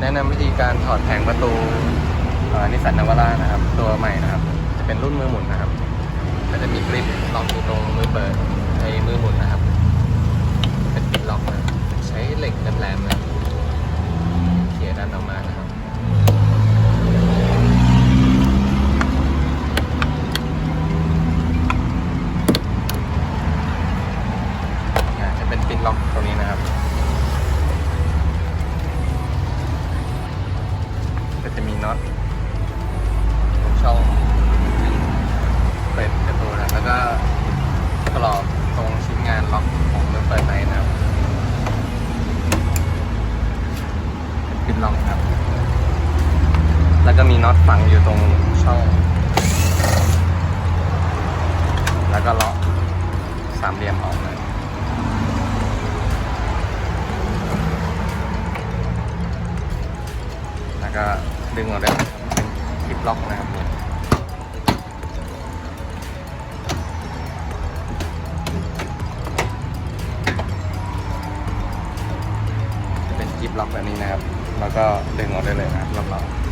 แนะนำวิธีการถอดแผงประตูนิสสันนาวาร่านะครับ ตัวใหม่นะครับ จะเป็นรุ่นมือหมุนนะครับ ก็จะมีกริปล็อกอยู่ตรงมือเปิดไอ้มือหมุนนะครับ เป็นกริปล็อกนะใช้เหล็กแหลมๆนะเขี่ยดันออกมานะครับจะเป็นปินล็อกตรงนี้นะครับ ก็จะมีน็อตช่องเปิดประตูนะแล้วก็กรอบตรงชิ้นงานล็อกของมือเปิดในนะครับเป็นปินล็อกครับ แล้วก็มีน็อตฝังอยู่ตรงช่อง แล้วก็ล็อกสามเหลี่ยมออกเลย แล้วก็ดึงออกได้เป็นคลิปล็อกนะครับจะเป็นคลิปล็อกแบบนี้นะครับ แล้วก็ดึงออกได้เลยนะครับรอบๆ